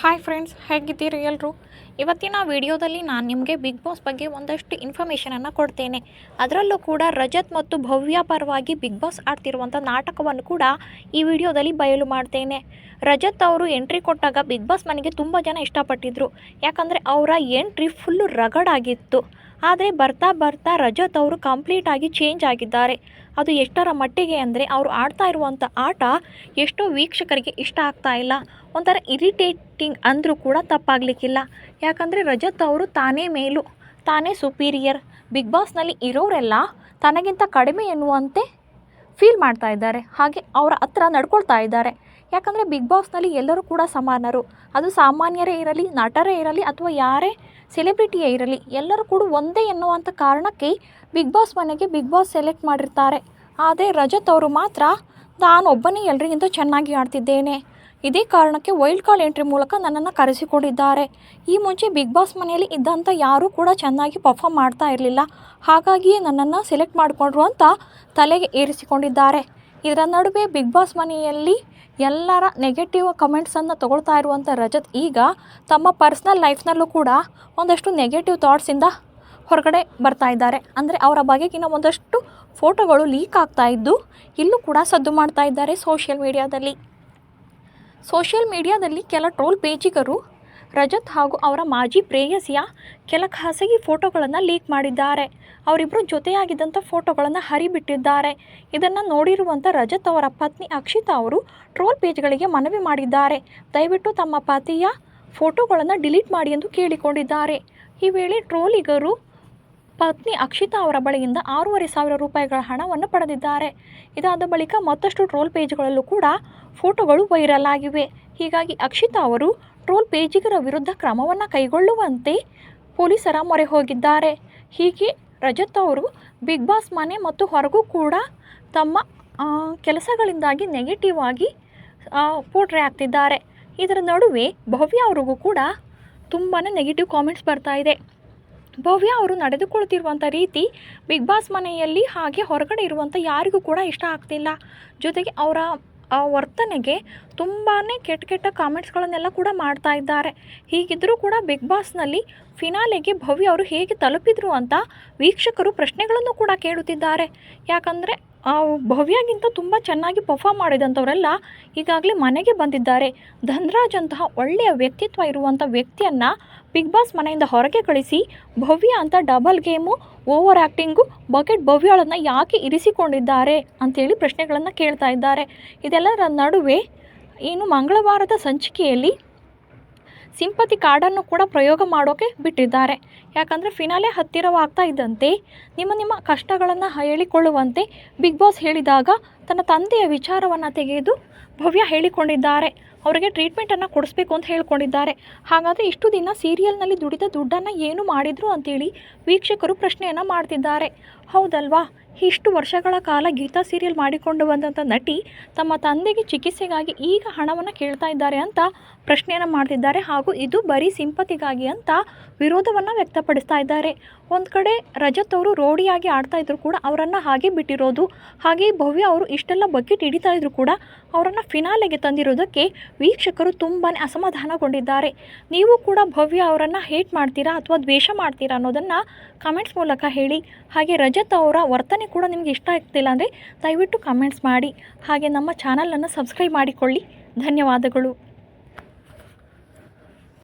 Hi friends ಹೇಗಿದ್ದೀರಿ ಎಲ್ಲರೂ ಇವತ್ತಿನ ವಿಡಿಯೋದಲ್ಲಿ ನಾನು ನಿಮಗೆ ಬಿಗ್ ಬಾಸ್ ಬಗ್ಗೆ ಒಂದಷ್ಟು ಇನ್ಫಾರ್ಮೇಷನನ್ನು ಕೊಡ್ತೇನೆ. ಅದರಲ್ಲೂ ಕೂಡ ರಜತ್ ಮತ್ತು ಭವ್ಯ ಪರವಾಗಿ ಬಿಗ್ ಬಾಸ್ ಆಡ್ತಿರುವಂಥ ನಾಟಕವನ್ನು ಕೂಡ ಈ ವಿಡಿಯೋದಲ್ಲಿ ಬಯಲು ಮಾಡ್ತೇನೆ. ರಜತ್ ಅವರು ಎಂಟ್ರಿ ಕೊಟ್ಟಾಗ ಬಿಗ್ ಬಾಸ್ ಮನೆಗೆ ತುಂಬ ಜನ ಇಷ್ಟಪಟ್ಟಿದ್ರು. ಯಾಕಂದರೆ ಅವರ ಎಂಟ್ರಿ ಫುಲ್ಲು ರಗಡಾಗಿತ್ತು ಆದರೆ ಬರ್ತಾ ಬರ್ತಾ ರಜತ್ ಅವರು ಕಂಪ್ಲೀಟಾಗಿ ಚೇಂಜ್ ಆಗಿದ್ದಾರೆ. ಅದು ಎಷ್ಟರ ಮಟ್ಟಿಗೆ ಅಂದರೆ ಅವರು ಆಡ್ತಾ ಇರುವಂಥ ಆಟ ಎಷ್ಟೋ ವೀಕ್ಷಕರಿಗೆ ಇಷ್ಟ ಆಗ್ತಾ ಇಲ್ಲ. ಒಂಥರ ಇರಿಟೇಟಿಂಗ್ ಅಂದರೂ ಕೂಡ ತಪ್ಪಾಗಲಿಕ್ಕಿಲ್ಲ. ಯಾಕಂದರೆ ರಜತ್ ಅವರು ತಾನೇ ಮೇಲು, ತಾನೇ ಸುಪೀರಿಯರ್ ಬಿಗ್ ಬಾಸ್ನಲ್ಲಿ ಇರೋರೆಲ್ಲ ತನಗಿಂತ ಕಡಿಮೆ ಎನ್ನುವಂತೆ ಫೀಲ್ ಮಾಡ್ತಾ ಇದ್ದಾರೆ. ಹಾಗೆ ಅವರ ಹತ್ರ ನಡ್ಕೊಳ್ತಾ ಇದ್ದಾರೆ. ಯಾಕಂದರೆ ಬಿಗ್ ಬಾಸ್ನಲ್ಲಿ ಎಲ್ಲರೂ ಕೂಡ ಸಮಾನರು. ಅದು ಸಾಮಾನ್ಯರೇ ಇರಲಿ, ನಟರೇ ಇರಲಿ ಅಥವಾ ಯಾರೇ ಸೆಲೆಬ್ರಿಟಿಯೇ ಇರಲಿ, ಎಲ್ಲರೂ ಕೂಡ ಒಂದೇ ಎನ್ನುವಂಥ ಕಾರಣಕ್ಕೆ ಬಿಗ್ ಬಾಸ್ ಮನೆಗೆ ಬಿಗ್ ಬಾಸ್ ಸೆಲೆಕ್ಟ್ ಮಾಡಿರ್ತಾರೆ. ಆದರೆ ರಜತ್ ಅವರು ಮಾತ್ರ ನಾನೊಬ್ಬನೇ ಎಲ್ಲರಿಗಿಂತ ಚೆನ್ನಾಗಿ ಆಡ್ತಿದ್ದೇನೆ. ಇದೇ ಕಾರಣಕ್ಕೆ ವೈಲ್ಡ್ ಕಾರ್ಡ್ ಎಂಟ್ರಿ ಮೂಲಕ ನನ್ನನ್ನು ಕರೆಸಿಕೊಂಡಿದ್ದಾರೆ. ಈ ಮುಂಚೆ ಬಿಗ್ ಬಾಸ್ ಮನೆಯಲ್ಲಿ ಇದ್ದಂಥ ಯಾರೂ ಕೂಡ ಚೆನ್ನಾಗಿ ಪರ್ಫಾಮ್ ಮಾಡ್ತಾ ಇರಲಿಲ್ಲ. ಹಾಗಾಗಿಯೇ ನನ್ನನ್ನು ಸೆಲೆಕ್ಟ್ ಮಾಡಿಕೊಂಡ್ರು ಅಂತ ತಲೆಗೆ ಏರಿಸಿಕೊಂಡಿದ್ದಾರೆ. ಇದರ ನಡುವೆ ಬಿಗ್ ಬಾಸ್ ಮನೆಯಲ್ಲಿ ಎಲ್ಲರ ನೆಗೆಟಿವ್ ಕಮೆಂಟ್ಸನ್ನು ತೊಗೊಳ್ತಾ ಇರುವಂಥ ರಜತ್ ಈಗ ತಮ್ಮ ಪರ್ಸ್ನಲ್ ಲೈಫ್ನಲ್ಲೂ ಕೂಡ ಒಂದಷ್ಟು ನೆಗೆಟಿವ್ ಥಾಟ್ಸಿಂದ ಹೊರಗಡೆ ಬರ್ತಾ ಇದ್ದಾರೆ. ಅಂದರೆ ಅವರ ಬಗೆಗಿನ ಒಂದಷ್ಟು ಫೋಟೋಗಳು ಲೀಕ್ ಆಗ್ತಾ ಇದ್ದು ಇಲ್ಲೂ ಕೂಡ ಸದ್ದು ಮಾಡ್ತಾ ಇದ್ದಾರೆ ಸೋಷಿಯಲ್ ಮೀಡಿಯಾದಲ್ಲಿ ಸೋಷಿಯಲ್ ಮೀಡಿಯಾದಲ್ಲಿ ಕೆಲ ಟ್ರೋಲ್ ಪೇಜಿಗರು ರಜತ್ ಹಾಗೂ ಅವರ ಮಾಜಿ ಪ್ರೇಯಸಿಯ ಕೆಲ ಖಾಸಗಿ ಫೋಟೋಗಳನ್ನು ಲೀಕ್ ಮಾಡಿದ್ದಾರೆ. ಅವರಿಬ್ಬರು ಜೊತೆಯಾಗಿದ್ದಂಥ ಫೋಟೋಗಳನ್ನು ಹರಿಬಿಟ್ಟಿದ್ದಾರೆ. ಇದನ್ನು ನೋಡಿರುವಂಥ ರಜತ್ ಅವರ ಪತ್ನಿ ಅಕ್ಷಿತಾ ಅವರು ಟ್ರೋಲ್ ಪೇಜ್ಗಳಿಗೆ ಮನವಿ ಮಾಡಿದ್ದಾರೆ. ದಯವಿಟ್ಟು ತಮ್ಮ ಪತಿಯ ಫೋಟೋಗಳನ್ನು ಡಿಲೀಟ್ ಮಾಡಿ ಎಂದು ಕೇಳಿಕೊಂಡಿದ್ದಾರೆ. ಈ ವೇಳೆ ಟ್ರೋಲಿಗರು ಪತ್ನಿ ಅಕ್ಷಿತಾ ಅವರ ಬಳಿಯಿಂದ ಆರೂವರೆ ಸಾವಿರ ರೂಪಾಯಿಗಳ ಹಣವನ್ನು ಪಡೆದಿದ್ದಾರೆ. ಇದಾದ ಬಳಿಕ ಮತ್ತಷ್ಟು ಟ್ರೋಲ್ ಪೇಜ್ಗಳಲ್ಲೂ ಕೂಡ ಫೋಟೋಗಳು ವೈರಲ್ ಆಗಿವೆ. ಹೀಗಾಗಿ ಅಕ್ಷಿತಾ ಅವರು ಟ್ರೋಲ್ ಪೇಜಿಗರ ವಿರುದ್ಧ ಕ್ರಮವನ್ನು ಕೈಗೊಳ್ಳುವಂತೆ ಪೊಲೀಸರ ಮೊರೆ ಹೋಗಿದ್ದಾರೆ. ಹೀಗೆ ರಜತ್ ಅವರು ಬಿಗ್ ಬಾಸ್ ಮನೆ ಮತ್ತು ಹೊರಗೂ ಕೂಡ ತಮ್ಮ ಕೆಲಸಗಳಿಂದಾಗಿ ನೆಗೆಟಿವ್ ಆಗಿ ಪೋಟ್ರೆ ಆಗ್ತಿದ್ದಾರೆ. ಇದರ ನಡುವೆ ಭವ್ಯ ಅವ್ರಿಗೂ ಕೂಡ ತುಂಬಾ ನೆಗೆಟಿವ್ ಕಾಮೆಂಟ್ಸ್ ಬರ್ತಾ ಇದೆ. ಭವ್ಯ ಅವರು ನಡೆದುಕೊಳ್ತಿರುವಂಥ ರೀತಿ ಬಿಗ್ ಬಾಸ್ ಮನೆಯಲ್ಲಿ ಹಾಗೆ ಹೊರಗಡೆ ಇರುವಂಥ ಯಾರಿಗೂ ಕೂಡ ಇಷ್ಟ ಆಗ್ತಿಲ್ಲ. ಜೊತೆಗೆ ಅವರ, ಆ ವರ್ತನೆಗೆ ತುಂಬಾ ಕೆಟ್ಟ ಕೆಟ್ಟ ಕಾಮೆಂಟ್ಸ್ಗಳನ್ನೆಲ್ಲ ಕೂಡ ಮಾಡ್ತಾ ಇದ್ದಾರೆ. ಹೀಗಿದ್ದರೂ ಕೂಡ ಬಿಗ್ ಬಾಸ್ನಲ್ಲಿ ಫಿನಾಲೆಗೆ ಭವ್ಯ ಅವರು ಹೇಗೆ ತಲುಪಿದ್ರು ಅಂತ ವೀಕ್ಷಕರು ಪ್ರಶ್ನೆಗಳನ್ನು ಕೂಡ ಕೇಳುತ್ತಿದ್ದಾರೆ. ಯಾಕಂದರೆ ಭವ್ಯಗಿಂತ ತುಂಬ ಚೆನ್ನಾಗಿ ಪರ್ಫಾಮ್ ಮಾಡಿದಂಥವರೆಲ್ಲ ಈಗಾಗಲೇ ಮನೆಗೆ ಬಂದಿದ್ದಾರೆ. ಧನ್ರಾಜ್ ಅಂತಹ ಒಳ್ಳೆಯ ವ್ಯಕ್ತಿತ್ವ ಇರುವಂಥ ವ್ಯಕ್ತಿಯನ್ನು ಬಿಗ್ ಬಾಸ್ ಮನೆಯಿಂದ ಹೊರಗೆ ಕಳಿಸಿ ಭವ್ಯ ಅಂತ double game over acting bucket ಭವ್ಯಗಳನ್ನು ಯಾಕೆ ಇರಿಸಿಕೊಂಡಿದ್ದಾರೆ ಅಂಥೇಳಿ ಪ್ರಶ್ನೆಗಳನ್ನು ಕೇಳ್ತಾ ಇದ್ದಾರೆ. ಇದೆಲ್ಲರ ನಡುವೆ ಏನು ಮಂಗಳವಾರದ ಸಂಚಿಕೆಯಲ್ಲಿ ಸಿಂಪತಿ ಕಾರ್ಡನ್ನು ಕೂಡ ಪ್ರಯೋಗ ಮಾಡೋಕ್ಕೆ ಬಿಟ್ಟಿದ್ದಾರೆ. ಯಾಕಂದರೆ ಫಿನಾಲೆ ಹತ್ತಿರವಾಗ್ತಾ ಇದ್ದಂತೆ, ನಿಮ್ಮ ನಿಮ್ಮ ಕಷ್ಟಗಳನ್ನು ಹೇಳಿಕೊಳ್ಳುವಂತೆ ಬಿಗ್ ಬಾಸ್ ಹೇಳಿದಾಗ ತನ್ನ ತಂದೆಯ ವಿಚಾರವನ್ನು ತೆಗೆದು ಭವ್ಯ ಹೇಳಿಕೊಂಡಿದ್ದಾರೆ. ಅವರಿಗೆ ಟ್ರೀಟ್ಮೆಂಟನ್ನು ಕೊಡಿಸ್ಬೇಕು ಅಂತ ಹೇಳ್ಕೊಂಡಿದ್ದಾರೆ. ಹಾಗಾದರೆ ಇಷ್ಟು ದಿನ ಸೀರಿಯಲ್ನಲ್ಲಿ ದುಡಿದ ದುಡ್ಡನ್ನು ಏನು ಮಾಡಿದ್ರು ಅಂತೇಳಿ ವೀಕ್ಷಕರು ಪ್ರಶ್ನೆಯನ್ನು ಮಾಡ್ತಿದ್ದಾರೆ. ಹೌದಲ್ವಾ? ಇಷ್ಟು ವರ್ಷಗಳ ಕಾಲ ಗೀತಾ ಸೀರಿಯಲ್ ಮಾಡಿಕೊಂಡು ಬಂದಂಥ ನಟಿ ತಮ್ಮ ತಂದೆಗೆ ಚಿಕಿತ್ಸೆಗಾಗಿ ಈಗ ಹಣವನ್ನು ಕೇಳ್ತಾ ಇದ್ದಾರೆ ಅಂತ ಪ್ರಶ್ನೆಯನ್ನು ಮಾಡ್ತಿದ್ದಾರೆ. ಹಾಗೂ ಇದು ಬರೀ ಸಿಂಪತಿಗಾಗಿ ಅಂತ ವಿರೋಧವನ್ನು ವ್ಯಕ್ತಪಡಿಸ್ತಾ ಇದ್ದಾರೆ. ಒಂದು ಕಡೆ ರಜತ್ ಅವರು ರೋಡಿಯಾಗಿ ಆಡ್ತಾ ಇದ್ರು ಕೂಡ ಅವರನ್ನು ಹಾಗೆ ಬಿಟ್ಟಿರೋದು. ಹಾಗೆ ಭವ್ಯ ಅವರು ಇಷ್ಟೆಲ್ಲ ಬಕೆಟ್ ಹಿಡಿತಾ ಇದ್ರು ಕೂಡ ಅವರನ್ನು ಫಿನಾಲೆಗೆ ತಂದಿರೋದಕ್ಕೆ ವೀಕ್ಷಕರು ತುಂಬಾ ಅಸಮಾಧಾನಗೊಂಡಿದ್ದಾರೆ. ನೀವು ಕೂಡ ಭವ್ಯ ಅವರನ್ನು ಹೇಟ್ ಮಾಡ್ತೀರಾ ಅಥವಾ ದ್ವೇಷ ಮಾಡ್ತೀರಾ ಅನ್ನೋದನ್ನು ಕಮೆಂಟ್ಸ್ ಮೂಲಕ ಹೇಳಿ. ಹಾಗೆ ರಜತ್ ಅವರ ವರ್ತನೆ ಕೂಡ ನಿಮಗೆ ಇಷ್ಟ ಆಗ್ತಿಲ್ಲ ಅಂದರೆ ದಯವಿಟ್ಟು ಕಮೆಂಟ್ಸ್ ಮಾಡಿ. ಹಾಗೆ ನಮ್ಮ ಚಾನಲನ್ನು ಸಬ್ಸ್ಕ್ರೈಬ್ ಮಾಡಿಕೊಳ್ಳಿ. ಧನ್ಯವಾದಗಳು.